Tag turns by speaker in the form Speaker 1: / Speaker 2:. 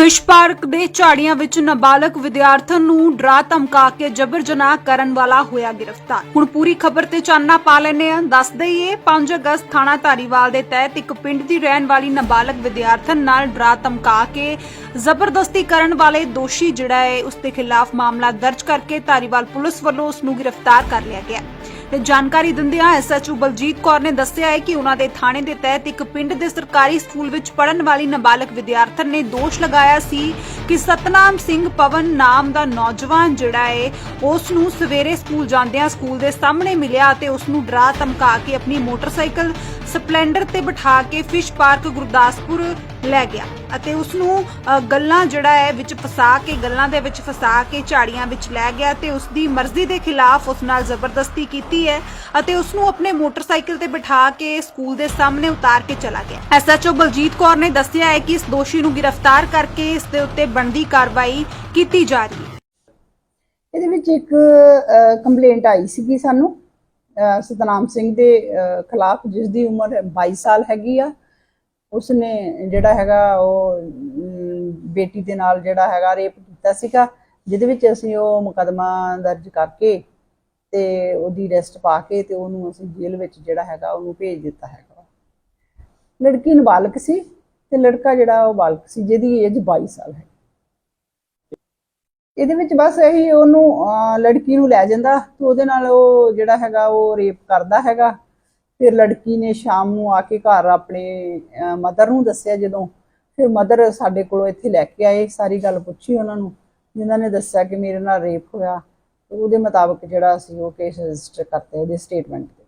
Speaker 1: Fish park ਦੇ ਝਾੜੀਆਂ ਵਿੱਚ ਨਾਬਾਲਗ ਵਿਦਿਆਰਥਣ ਨੂੰ ਡਰਾ ਧਮਕਾ ਕੇ ਜਬਰ ਜਨਾਹ ਕਰਨ ਵਾਲਾ ਹੋਇਆ ਗ੍ਰਿਫਤਾਰ। ਹੁਣ ਪੂਰੀ ਖਬਰ ਤੇ ਚਾਨਣਾ ਪਾ ਲੈਨੇ ਆ ਦੱਸ ਦਈਏ 5 ਅਗਸਤ ਥਾਣਾ ਧਾਰੀਵਾਲ ਦੇ ਤਹਿਤ ਇੱਕ ਪਿੰਡ ਦੀ ਰਹਿਣ ਵਾਲੀ ਨਾਬਾਲਗ ਵਿਦਿਆਰਥਣ ਨਾਲ ਡਰਾ ਧਮਕਾ ਕੇ ਜ਼ਬਰਦਸਤੀ ਕਰਨ ਵਾਲੇ ਦੋਸ਼ੀ ਜਿਹੜਾ ਹੈ, ਉਸ ਦੇ ਖਿਲਾਫ ਮਾਮਲਾ ਦਰਜ ਕਰਕੇ ਧਾਰੀਵਾਲ ਪੁਲਿਸ ਵੱਲੋਂ ਉਸ ਨੂੰ ਗ੍ਰਿਫਤਾਰ ਕਰ ਲਿਆ ਗਿਆ। ਤੇ ਜਾਣਕਾਰੀ ਦਿੰਦਿਆਂ ਐਸਐਚਓ ਬਲਜੀਤ ਕੌਰ ਨੇ ਦੱਸਿਆ ਹੈ ਕਿ ਉਹਨਾਂ ਦੇ ਥਾਣੇ ਦੇ ਤਹਿਤ ਇੱਕ ਪਿੰਡ ਦੇ ਸਰਕਾਰੀ ਸਕੂਲ ਵਿੱਚ ਪੜਨ ਵਾਲੀ ਨਾਬਾਲਗ ਵਿਦਿਆਰਥਣ ਨੇ ਦੋਸ਼ ਲਗਾਇਆ ਸੀ ਕਿ ਸਤਨਾਮ ਸਿੰਘ ਪਵਨ ਨਾਮ ਦਾ ਨੌਜਵਾਨ ਜਿਹੜਾ ਹੈ, ਉਸ ਨੂੰ ਸਵੇਰੇ ਸਕੂਲ ਜਾਂਦਿਆਂ ਸਕੂਲ ਦੇ ਸਾਹਮਣੇ ਮਿਲਿਆ ਤੇ ਉਸ ਨੂੰ ਡਰਾ ਧਮਕਾ ਕੇ ਆਪਣੀ ਮੋਟਰਸਾਈਕਲ ਸਪਲੈਂਡਰ ਤੇ ਬਿਠਾ ਕੇ ਫਿਸ਼ ਪਾਰਕ ਗੁਰਦਾਸਪੁਰ ਲੈ ਗਿਆ ਅਤੇ ਉਸ ਨੂੰ ਗੱਲਾਂ ਜਿਹੜਾ ਹੈ ਵਿੱਚ ਫਸਾ ਕੇ, ਗੱਲਾਂ ਦੇ ਵਿੱਚ ਫਸਾ ਕੇ ਝਾੜੀਆਂ ਵਿੱਚ ਲੈ ਗਿਆ ਤੇ ਉਸ ਦੀ ਮਰਜ਼ੀ ਦੇ ਖਿਲਾਫ ਉਸ ਨਾਲ ਜ਼ਬਰਦਸਤੀ ਕੀਤੀ ਹੈ ਅਤੇ ਉਸ ਨੂੰ ਆਪਣੇ ਮੋਟਰਸਾਈਕਲ ਤੇ ਬਿਠਾ ਕੇ ਸਕੂਲ ਦੇ ਸਾਹਮਣੇ ਉਤਾਰ ਕੇ ਚਲਾ ਗਿਆ। ਐਸਐਚਓ ਬਲਜੀਤ ਕੌਰ ਨੇ ਦੱਸਿਆ ਹੈ ਕਿ ਇਸ ਦੋਸ਼ੀ ਨੂੰ ਗ੍ਰਿਫਤਾਰ ਕਰਕੇ ਇਸ ਦੇ ਉੱਤੇ ਬਣਦੀ ਕਾਰਵਾਈ ਕੀਤੀ ਜਾ ਰਹੀ ਹੈ।
Speaker 2: ਇਹਦੇ ਵਿੱਚ ਇੱਕ ਕੰਪਲੇਂਟ ਆਈ ਸੀਗੀ ਸਾਨੂੰ। ਸਤਨਾਮ ਸਿੰਘ ਦੇ ਖਿਲਾਫ ਜਿਸ ਦੀ ਉਮਰ 22 ਸਾਲ ਹੈਗੀ ਆ ਉਸਨੇ ਜਿਹੜਾ ਹੈਗਾ ਉਹ ਅਮ, ਬੇਟੀ ਦੇ ਨਾਲ ਜਿਹੜਾ ਹੈਗਾ ਰੇਪ ਕੀਤਾ ਸੀਗਾ ਜਿਹਦੇ ਵਿੱਚ ਅਸੀਂ ਉਹ ਮੁਕਦਮਾ ਦਰਜ ਕਰਕੇ ਤੇ ਉਹਦੀ ਰੈਸਟ ਪਾ ਕੇ ਤੇ ਉਹਨੂੰ ਅਸੀਂ ਜੇਲ੍ਹ ਵਿੱਚ ਜਿਹੜਾ ਹੈਗਾ ਉਹਨੂੰ ਭੇਜ ਦਿੱਤਾ ਹੈਗਾ। ਲੜਕੀ ਨਾਬਾਲਗ ਸੀ ਤੇ ਲੜਕਾ ਜਿਹੜਾ ਉਹ ਬਾਲਕ ਸੀ ਜਿਹਦੀ ਏਜ 22 ਸਾਲ ਹੈ। ਇਹਦੇ ਵਿੱਚ ਬਸ ਇਹੀ ਉਹਨੂੰ ਲੜਕੀ ਨੂੰ ਲੈ ਜਾਂਦਾ ਤੇ ਉਹਦੇ ਨਾਲ ਉਹ ਜਿਹੜਾ ਹੈਗਾ ਉਹ ਰੇਪ ਕਰਦਾ ਹੈਗਾ। ਫਿਰ ਲੜਕੀ ਨੇ ਸ਼ਾਮ ਨੂੰ ਆ ਕੇ ਘਰ ਆਪਣੇ ਮਦਰ ਨੂੰ ਦੱਸਿਆ ਜਦੋਂ। ਫਿਰ ਮਦਰ ਸਾਡੇ ਕੋਲੋਂ ਇੱਥੇ ਲੈ ਕੇ ਆਏ, ਸਾਰੀ ਗੱਲ ਪੁੱਛੀ ਉਹਨਾਂ ਨੂੰ, ਜਿਨ੍ਹਾਂ ਨੇ ਦੱਸਿਆ ਕਿ ਮੇਰੇ ਨਾਲ ਰੇਪ ਹੋਇਆ। ਉਹਦੇ ਮੁਤਾਬਕ ਜਿਹੜਾ ਅਸੀਂ ਉਹ ਕੇਸ ਰਜਿਸਟਰ ਕਰਤੇ ਉਹਦੇ ਸਟੇਟਮੈਂਟ ਤੇ।